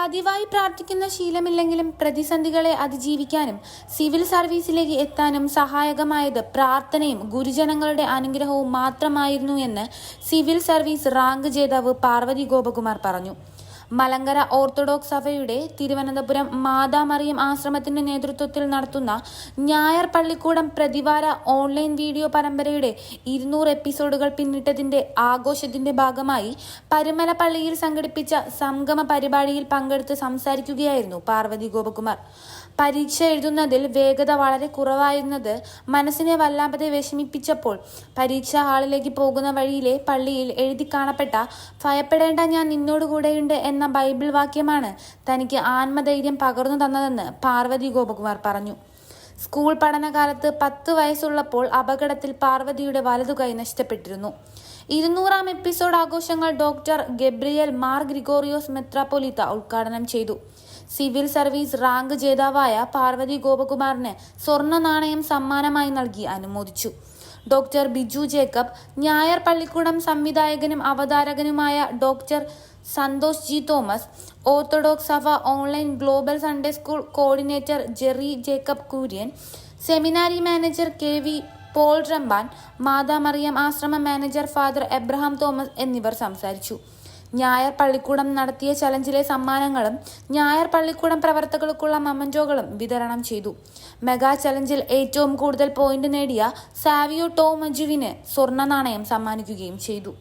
പതിവായി പ്രാർത്ഥിക്കുന്ന ശീലമില്ലെങ്കിലും പ്രതിസന്ധികളെ അതിജീവിക്കാനും സിവിൽ സർവീസിലേക്ക് എത്താനും സഹായകമായത് പ്രാർത്ഥനയും ഗുരുജനങ്ങളുടെ അനുഗ്രഹവും മാത്രമായിരുന്നു എന്ന് സിവിൽ സർവീസ് റാങ്ക് ജേതാവ് പാർവതി ഗോപകുമാർ പറഞ്ഞു. മലങ്കര ഓർത്തഡോക്സ് സഭയുടെ തിരുവനന്തപുരം മാതാമറിയം ആശ്രമത്തിന്റെ നേതൃത്വത്തിൽ നടത്തുന്ന ഞായർ പള്ളിക്കൂടം പ്രതിവാര ഓൺലൈൻ വീഡിയോ പരമ്പരയുടെ ഇരുന്നൂറ് എപ്പിസോഡുകൾ പിന്നിട്ടതിന്റെ ആഘോഷത്തിന്റെ ഭാഗമായി പരുമല പള്ളിയിൽ സംഘടിപ്പിച്ച സംഗമ പരിപാടിയിൽ പങ്കെടുത്ത് സംസാരിക്കുകയായിരുന്നു പാർവതി ഗോപകുമാർ. പരീക്ഷ എഴുതുന്നതിൽ വേഗത വളരെ കുറവായിരുന്നത് മനസ്സിനെ വല്ലാതെ വിഷമിപ്പിച്ചപ്പോൾ പരീക്ഷാ ഹാളിലേക്ക് പോകുന്ന വഴിയിലെ പള്ളിയിൽ എഴുതി കാണപ്പെട്ട ഭയപ്പെടേണ്ട ഞാൻ നിന്നോട് കൂടെയുണ്ട് എന്ന ബൈബിൾ വാക്യമാണ് തനിക്ക് ആത്മധൈര്യം പകർന്നു തന്നതെന്ന് പാർവതി ഗോപകുമാർ പറഞ്ഞു. സ്കൂൾ പഠനകാലത്ത് പത്ത് വയസ്സുള്ളപ്പോൾ അപകടത്തിൽ പാർവതിയുടെ വലതുകൈ നഷ്ടപ്പെട്ടിരുന്നു. ഇരുന്നൂറാം എപ്പിസോഡ് ആഘോഷങ്ങൾ ഡോക്ടർ ഗബ്രിയൽ മാർ ഗ്രിഗോറിയോസ് മെത്രാപ്പൊലിത്ത ഉദ്ഘാടനം ചെയ്തു. സിവിൽ സർവീസ് റാങ്ക് ജേതാവായ പാർവതി ഗോപകുമാറിന് സ്വർണ നാണയം സമ്മാനമായി നൽകി അനുമോദിച്ചു. ഡോക്ടർ ബിജു ജേക്കബ് ഞായർ പള്ളിക്കൂടം സംവിധായകനും അവതാരകനുമായ doctor Santhosh G Thomas orthodox സഭ online global Sunday school coordinator Jerry Jacob Kurian seminary manager K V Paul Ramban Mathamariyam ആശ്രമ മാനേജർ ഫാദർ എബ്രഹാം തോമസ് എന്നിവർ സംസാരിച്ചു. ഞായർ പള്ളിക്കൂടം നടത്തിയ ചലഞ്ചിലെ സമ്മാനങ്ങളും ഞായർ പള്ളിക്കൂടം പ്രവർത്തകർക്കുള്ള മമഞ്ചോകളും വിതരണം ചെയ്തു. മെഗാ ചലഞ്ചിൽ ഏറ്റവും കൂടുതൽ പോയിന്റ് നേടിയ സാവിയോ ടോ മജുവിന് സ്വർണ നാണയം സമ്മാനിക്കുകയും ചെയ്തു.